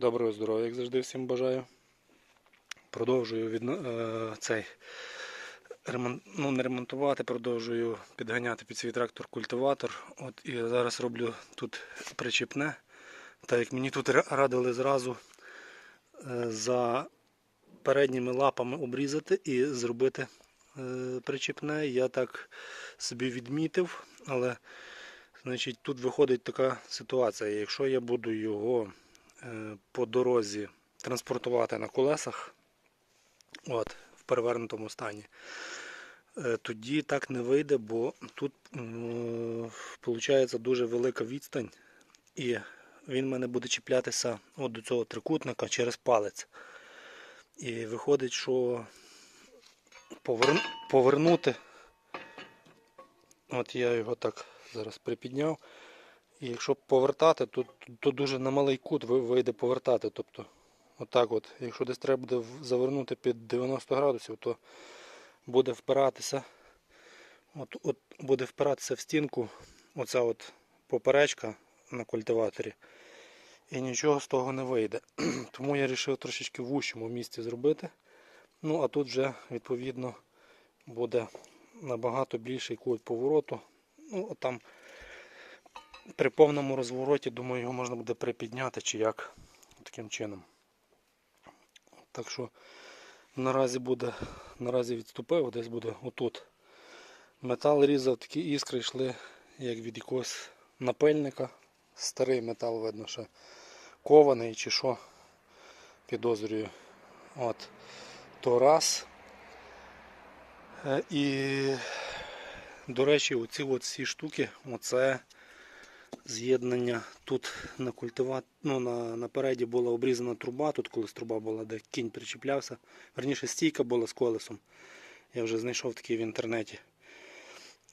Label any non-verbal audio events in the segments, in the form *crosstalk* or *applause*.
Доброго здоров'я, як завжди всім бажаю. Продовжую від, е, цей ремонт, ну, не ремонтувати, продовжую підганяти під свій трактор культиватор. От і зараз роблю тут причіпне. Так як мені тут радили зразу е, за передніми лапами обрізати і зробити е, причіпне. Я так собі відмітив, але значить, тут виходить така ситуація. Якщо я буду його по дорозі транспортувати на колесах, от, в перевернутому стані, е, тоді так не вийде, бо тут виходить дуже велика відстань, і він мене буде чіплятися от до цього трикутника через палець. І виходить, що повер... повернути. От я його так зараз припідняв. І якщо повертати, то, то дуже на малий кут вийде повертати. Тобто, отак от, якщо десь треба буде завернути під 90 градусів, то буде впиратися. От, от буде впиратися в стінку оця от поперечка на культиваторі. І нічого з того не вийде. *clears throat* Тому я вирішив трошечки в вущому місці зробити. Ну, а тут вже, відповідно, буде набагато більший кут повороту. Ну, там при повному розвороті, думаю, його можна буде припідняти чи як таким чином. Так що наразі буде, наразі відступив, десь буде отут. Метал різав, такі іскри йшли, як від якогось напильника. Старий метал, видно, що кований чи що, підозрюю. От. То раз. Е, І, до речі, оці от всі штуки, оце з'єднання тут на культиват... ну, на, напереді була обрізана труба, тут колись труба була, де кінь причіплявся. Верніше стійка була з колесом. Я вже знайшов такий в інтернеті.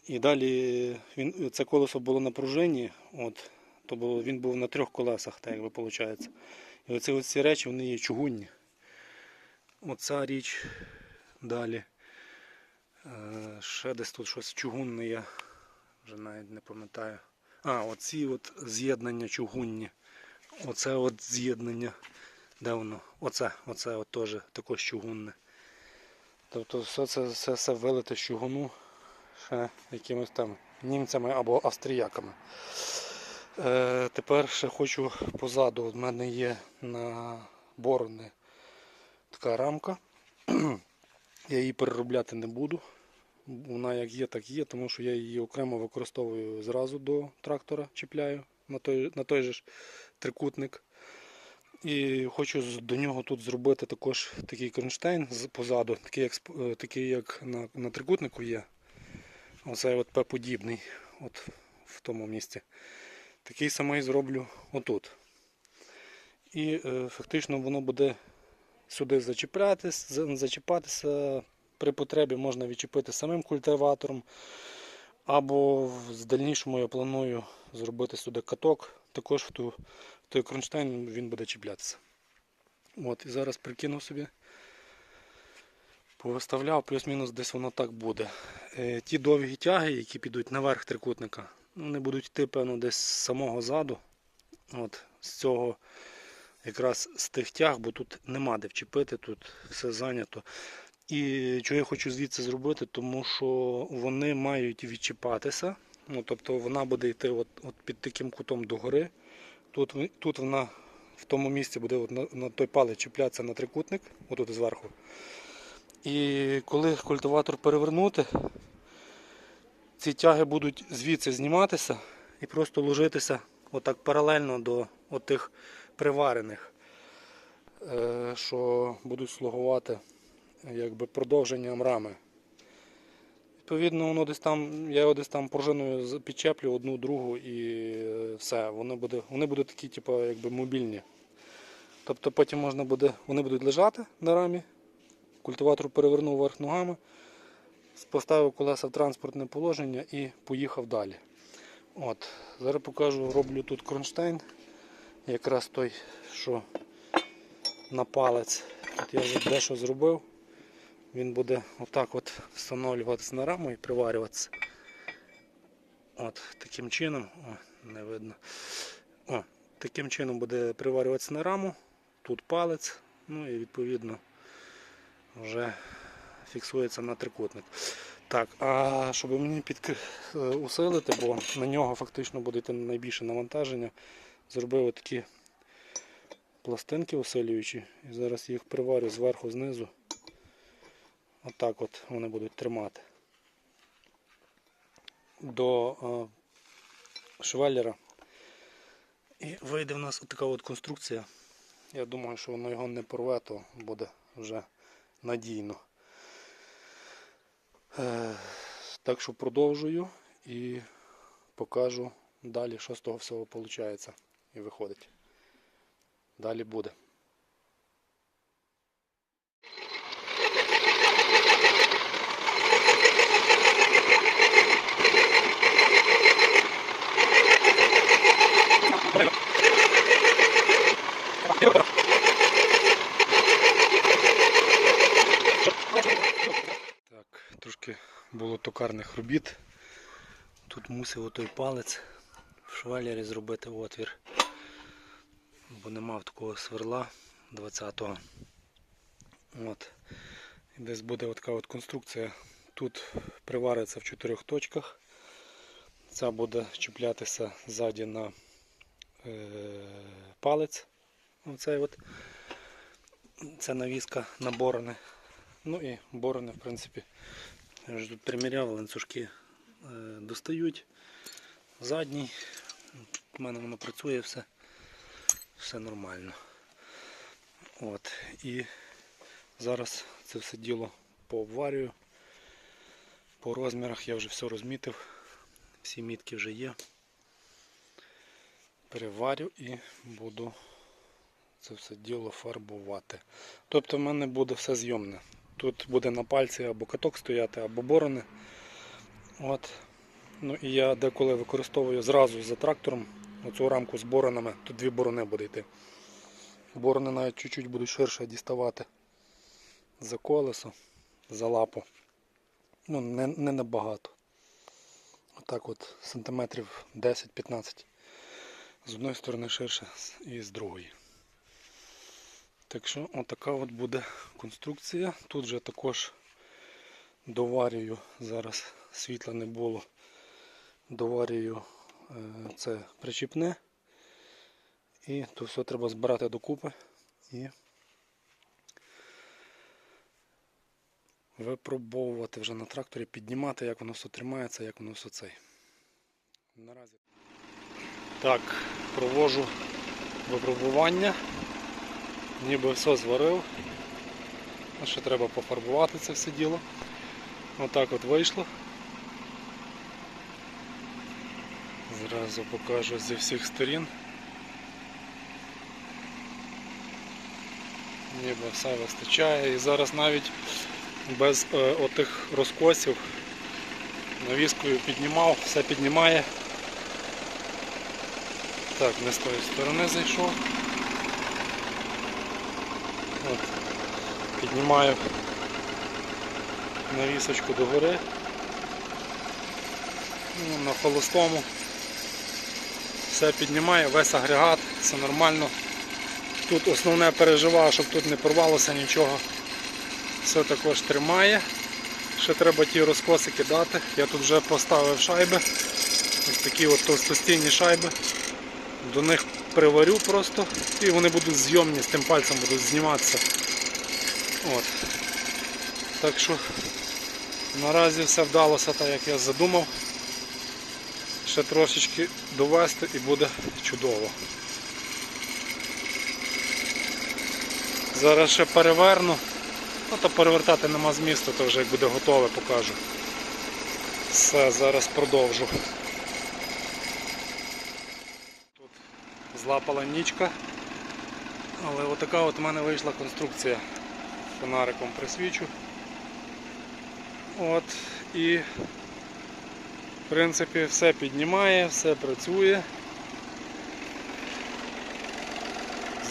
І далі він, це колесо було на пружині, от, то було, він був на трьох колесах, так якби виходить. І оці ось ці речі вони є чугунні. Оця річ далі. Е, ще десь тут щось чугунне є. Вже навіть не пам'ятаю. А, оці от з'єднання чугунні. Оце от з'єднання. Де воно? Оце, оце от теж також чугунне. Тобто все це все, все вилите з чугуну ще якимось там німцями або австріяками. Е, тепер ще хочу позаду. У мене є на борони така рамка. *clears throat* Я її переробляти не буду. Вона як є, так є, тому що я її окремо використовую зразу до трактора, чіпляю на той, на той же ж трикутник. І хочу до нього тут зробити також такий кронштейн позаду, такий як, е, такий, як на, на трикутнику є. Оцей от П-подібний от в тому місці. Такий самий зроблю отут. І е, фактично воно буде сюди зачіплятись, за- зачіпатися. При потребі можна відчепити самим культиватором. Або в дальнішому я планую зробити сюди каток. Також в, ту, в той кронштейн він буде чіплятися. От, і зараз прикинув собі. Повиставляв, плюс-мінус десь воно так буде. Е, ті довгі тяги, які підуть наверх трикутника, вони будуть йти, певно, десь з самого заду. От, з цього якраз з тих тяг, бо тут нема де вчепити, тут все зайнято. І що я хочу звідси зробити, тому що вони мають відчіпатися. Ну, тобто вона буде йти от, от під таким кутом догори. Тут, тут вона в тому місці буде от на, на той палець чіплятися на трикутник, отут зверху. І коли культиватор перевернути, ці тяги будуть звідси зніматися і просто ложитися отак паралельно до тих приварених, е, що будуть слугувати якби продовженням рами. Відповідно, воно десь там, я його десь там пружиною підчеплю одну, другу і е, все. Воно буде, вони будуть такі, типу, якби мобільні. Тобто потім можна буде, вони будуть лежати на рамі, культиватор перевернув вверх ногами, поставив колеса в транспортне положення і поїхав далі. От, Зараз покажу, роблю тут кронштейн. Якраз той, що на палець. От я вже дещо зробив. Він буде отак от встановлюватися на раму і приварюватися. От, таким чином, о, не видно. О, таким чином буде приварюватися на раму. тут палець, ну і відповідно вже фіксується на трикутник. Так, а щоб мені під... усилити, бо на нього фактично буде йти найбільше навантаження, зробив такі пластинки усилюючі і зараз їх приварю зверху знизу. Отак от вони будуть тримати. До е, швеллера. І вийде в нас така от конструкція. Я думаю, що воно його не порве, то буде вже надійно. Е, так що продовжую і покажу далі, що з того всього виходить і виходить. Далі буде. Так, трошки було токарних робіт. Тут мусив отой палець в швеллері зробити отвір, бо не мав такого сверла 20-го. От. Десь буде така от конструкція. Тут привариться в чотирьох точках. Ця буде чіплятися ззаді на е, палець. Оцей от. Це навіска на. Ну і борони, в принципі, я вже тут приміряв, ланцюжки е, достають. Задній. У мене воно працює все. Все нормально. От. І зараз це все діло пообварюю. По розмірах я вже все розмітив. Всі мітки вже є. Переварю і буду це все діло фарбувати. Тобто в мене буде все зйомне. Тут буде на пальці або каток стояти, або борони. От. Ну і я деколи використовую зразу за трактором оцю рамку з боронами. Тут дві борони буде йти. Борони навіть чуть-чуть будуть ширше діставати за колесо, за лапу. Ну, не, не набагато. Отак от сантиметрів 10-15. З одної сторони ширше і з другої. Так що отака от буде конструкція. Тут же також доварюю, зараз світла не було, доварюю е, це причіпне. І то все треба збирати докупи і випробовувати вже на тракторі, піднімати, як воно все тримається, як воно все цей. Наразі. Так, провожу випробування. Ніби все зварив. Ще треба пофарбувати це все діло. Отак от вийшло. Зразу покажу зі всіх сторін. Ніби все вистачає і зараз навіть без е, отих розкосів навіскою піднімав, все піднімає. Так, не з тої сторони зайшов. От. Піднімаю навісочку догори. Ну, на холостому. Все піднімає, весь агрегат, все нормально. Тут основне переживаю, щоб тут не порвалося нічого. Все також тримає. Ще треба ті розкоси кидати. Я тут вже поставив шайби. Ось такі от товстостійні шайби. До них приварю просто і вони будуть зйомні, з тим пальцем будуть зніматися. От. Так що наразі все вдалося так, як я задумав. Ще трошечки довести і буде чудово. Зараз ще переверну. Ну то перевертати нема змісту, то вже як буде готове, покажу. Все, зараз продовжу. Злапала нічка. Але отака от у мене вийшла конструкція. Фонариком присвічу. От і в принципі все піднімає, все працює.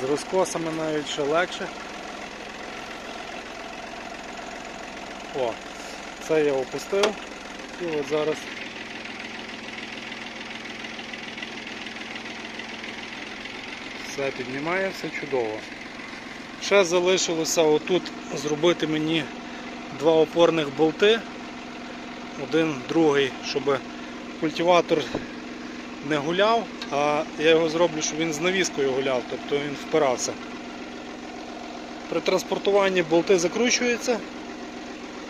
З розкосами навіть ще легше. О, це я опустив і от зараз все піднімає, все чудово. Ще залишилося отут зробити мені два опорних болти. Один, другий, щоб культиватор не гуляв, а я його зроблю, щоб він з навіскою гуляв, тобто він впирався. При транспортуванні болти закручуються,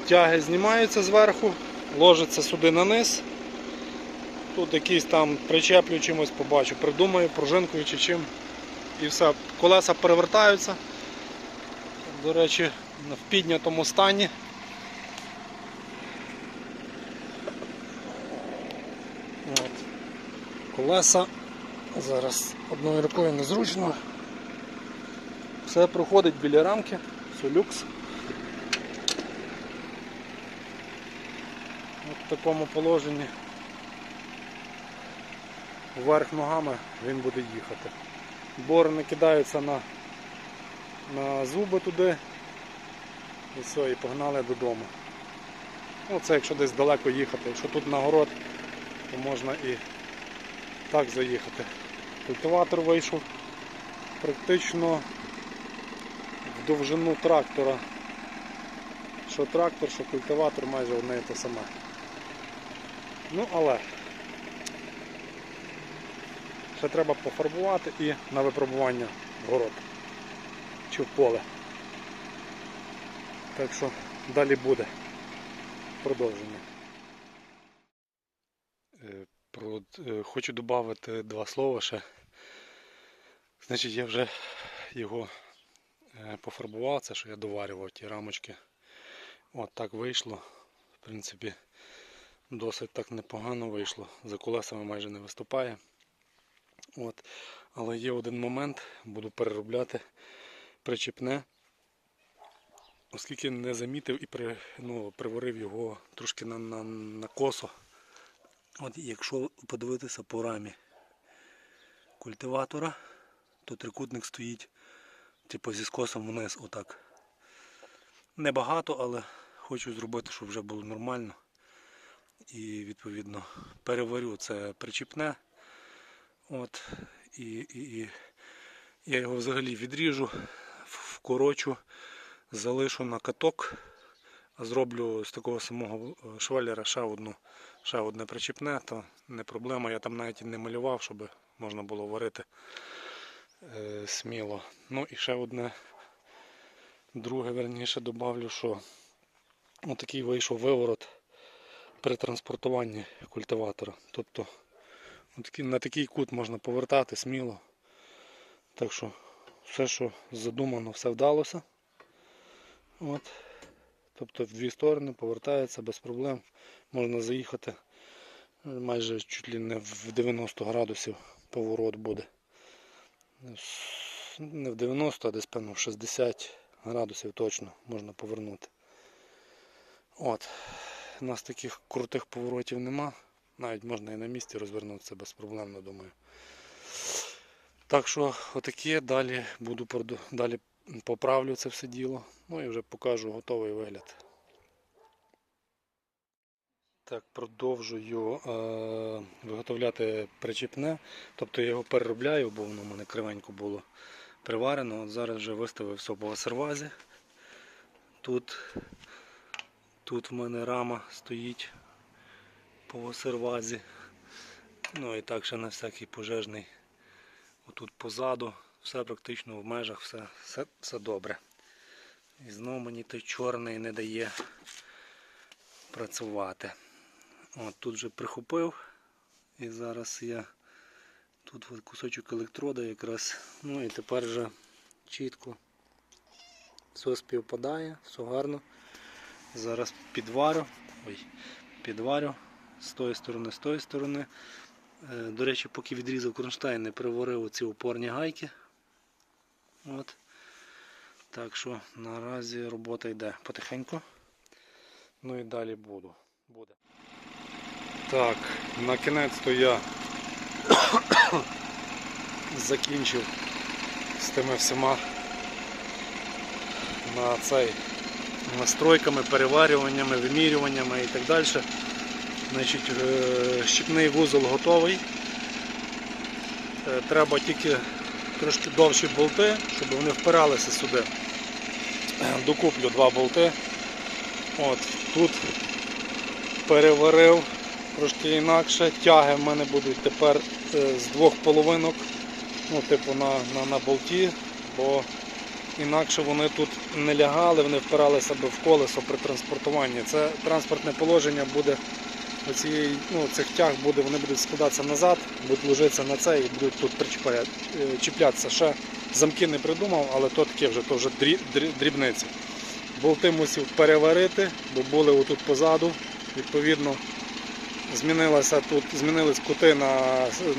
тяги знімаються зверху, ложаться сюди на низ. Тут якийсь там причеплю чимось побачу, придумаю, пружинкою чи чим. І все, колеса перевертаються. До речі, в піднятому стані. От. Колеса. Зараз одною рукою незручно. Все проходить біля рамки, все люкс. От в такому положенні вверх ногами він буде їхати. Борони кидаються на, на зуби туди і все, і погнали додому. Ну, це якщо десь далеко їхати. Якщо тут на город, то можна і так заїхати. Культиватор вийшов практично в довжину трактора. Що трактор, що культиватор майже одне і те саме. Ну, але ще треба пофарбувати і на випробування в город чи в поле. Так що далі буде продовження. Е, е, хочу додати два слова ще. Значить, я вже його е, пофарбував, це що я доварював ті рамочки. От так вийшло. В принципі, досить так непогано вийшло. За колесами майже не виступає. От. Але є один момент, буду переробляти причіпне. Оскільки не замітив і при, ну, приварив його трошки на, на, на косо. От якщо подивитися по рамі культиватора, то трикутник стоїть типу зі скосом вниз отак. Небагато, але хочу зробити, щоб вже було нормально. І відповідно переварю це причіпне. От, і, і, і я його взагалі відріжу, вкорочу, залишу на каток, зроблю з такого самого е, швеллера ще одну, ще одне причіпне, то не проблема. Я там навіть і не малював, щоб можна було варити е, сміло. Ну і ще одне, друге, верніше, добавлю, що отакий вийшов виворот при транспортуванні культиватора. Тобто На такий кут можна повертати сміло. Так що все, що задумано, все вдалося. От. Тобто в дві сторони повертається без проблем. Можна заїхати е, майже чуть ли не в 90 градусів поворот буде. Не в 90, а десь певно в 60 градусів точно можна повернути. От. У нас таких крутих поворотів нема. Навіть можна і на місці розвернутися безпроблемно, думаю. Так що отаке, далі буду далі поправлю це все діло. Ну і вже покажу готовий вигляд. Так, продовжую е, виготовляти причіпне. Тобто я його переробляю, бо воно в мене кривенько було приварено. От зараз вже виставив все по сервазі. Тут, тут в мене рама стоїть по сервазі. Ну і так ще на всякий пожежний. Отут позаду, все практично в межах, все, все, все добре. І знову мені той чорний не дає працювати. От тут вже прихопив. І зараз я тут от кусочок електрода якраз. Ну і тепер вже чітко все співпадає, все гарно. Зараз підварю. Ой, підварю з тої сторони, з тої сторони. Е, До речі, поки відрізав кронштейн, не приварив ці опорні гайки. От. Так що наразі робота йде потихеньку. Ну і далі буду. буде. Так, на кінець то я *coughs* закінчив з тими всіма на цей настройками, переварюваннями, вимірюваннями і так далі. Значить, е, щіпний вузол готовий. Е, Треба тільки трошки довші болти, щоб вони впиралися сюди. Докуплю два болти. От, тут переварив трошки інакше. Тяги в мене будуть тепер е, з двох половинок, ну, типу на, на, на болті, бо інакше вони тут не лягали, вони впиралися би в колесо при транспортуванні. Це транспортне положення буде оцієї, ну, цих тяг буде, вони будуть складатися назад, будуть ложитися на це і будуть тут е, чіплятися. Ще замки не придумав, але то таке вже, то вже дрі- дрі- дрібниці. Болти мусив переварити, бо були отут позаду. Відповідно, змінилася тут, змінились кути на,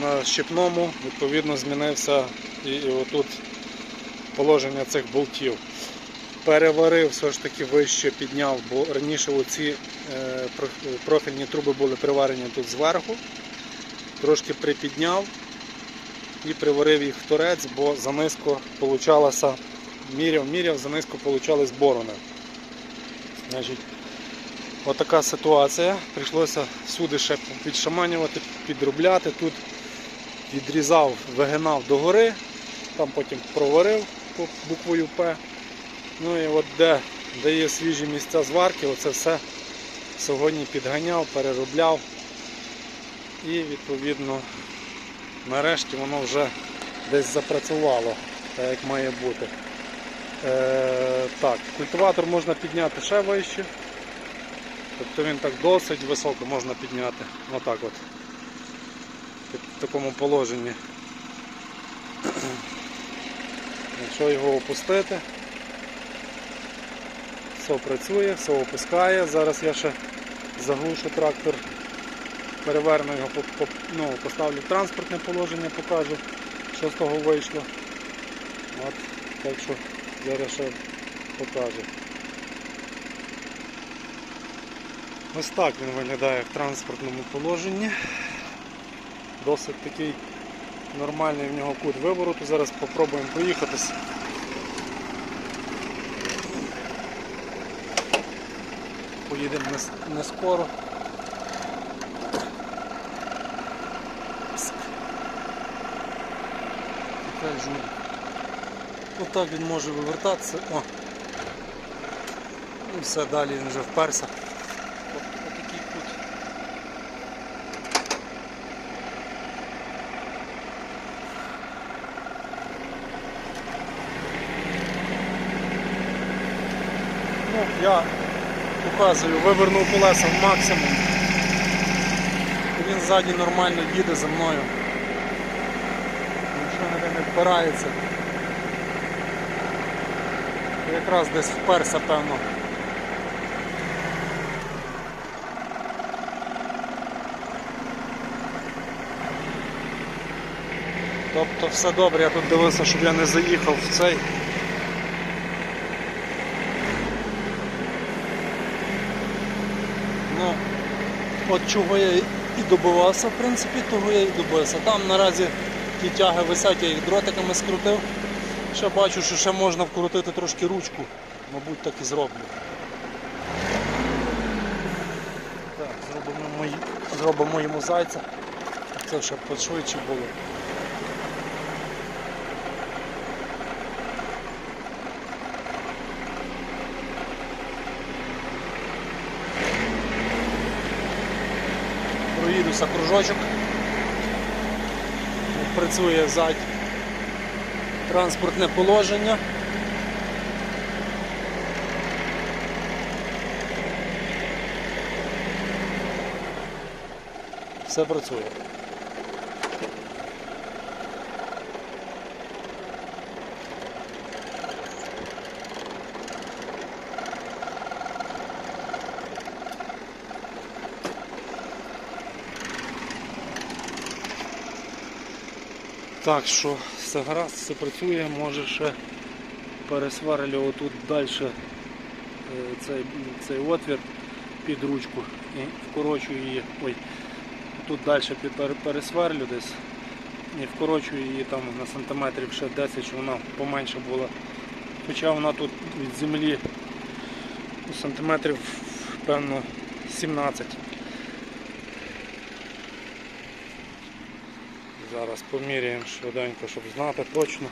на щепному, відповідно, змінився і, і отут положення цих болтів. Переварив, все ж таки вище підняв, бо раніше оці профільні труби були приварені тут зверху. Трошки припідняв і приварив їх в торець, бо занизько получалося, міряв, міряв, занизько получались борони. Значить, отака ситуація. Прийшлося всюди ще підшаманювати, підробляти. Тут відрізав, вигинав догори, там потім проварив буквою П. Ну і от де, де є свіжі місця зварки, оце все сьогодні підганяв, переробляв. І відповідно нарешті воно вже десь запрацювало, так як має бути. Е, так, культиватор можна підняти ще вище. Тобто він так досить високо можна підняти. Отак от. В такому положенні. Якщо його опустити, все працює, все опускає. Зараз я ще заглушу трактор, переверну його, ну, поставлю в транспортне положення, покажу, що з того вийшло. От, так що зараз ще покажу. Ось так він виглядає в транспортному положенні. Досить такий нормальний в нього кут вивороту. Зараз спробуємо проїхатись. Поїдемо не, скоро. Жуль. Отак він може вивертатися. О. І все, далі він вже вперся. От, отакий кут. Ну, я показую, вивернув колеса в максимум. І Він ззаді нормально їде за мною. Ніде не впирається. Якраз десь вперся, певно. Тобто все добре, я тут дивився, щоб я не заїхав в цей. Ну, от чого я і добивався, в принципі, того я і добився. Там наразі ті тяги висять, я їх дротиками скрутив. Ще бачу, що ще можна вкрутити трошки ручку. Мабуть, так і зроблю. Так, зробимо, мої, зробимо йому зайця. Це ще пошвидше було. Проїдуся кружочок. Працює зад транспортне положення. Все працює. Так що все гаразд, все працює, може ще пересверлю отут далі цей, цей отвір під ручку і вкорочую її. Ой, тут далі пер- пересверлю десь і вкорочую її там на сантиметрів ще 10, щоб вона поменше була. Хоча вона тут від землі сантиметрів, певно, 17. Зараз поміряємо швиденько, щоб знати точно.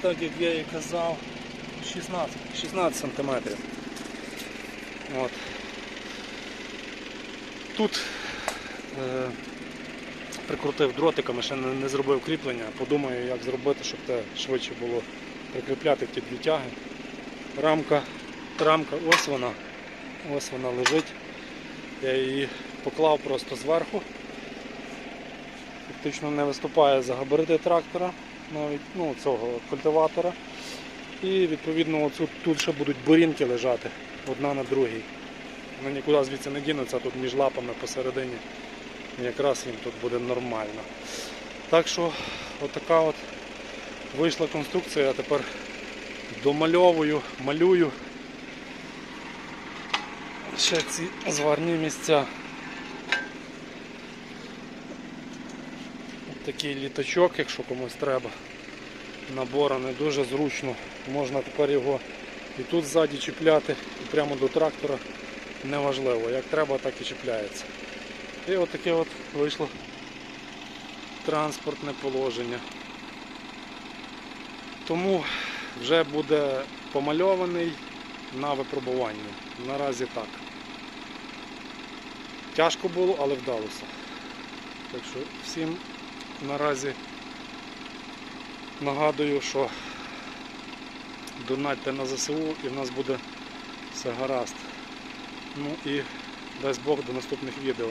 Так як я і казав, 16, 16 сантиметрів. От. Тут е, прикрутив дротиками, ще не, не зробив кріплення. Подумаю, як зробити, щоб те швидше було прикріпляти ті дві тяги. Рамка, рамка, ось вона. Ось вона лежить. Я її поклав просто зверху. Фактично не виступає за габарити трактора, навіть ну, цього культиватора. І відповідно оцю, тут ще будуть бурінки лежати одна на другій. Вони нікуди звідси не дінуться, тут між лапами посередині. Якраз їм тут буде нормально. Так що отака от вийшла конструкція, я тепер домальовую, малюю ще ці зварні місця. От Такий літачок, якщо комусь треба. Набора не дуже зручно. Можна тепер його і тут ззаді чіпляти, і прямо до трактора. Неважливо, як треба, так і чіпляється. І от таке от вийшло транспортне положення. Тому вже буде помальований на випробуванні. Наразі так. Тяжко було, але вдалося. Так що всім наразі нагадую, що донатьте на ЗСУ і в нас буде все гаразд. Ну і дасть Бог до наступних відео.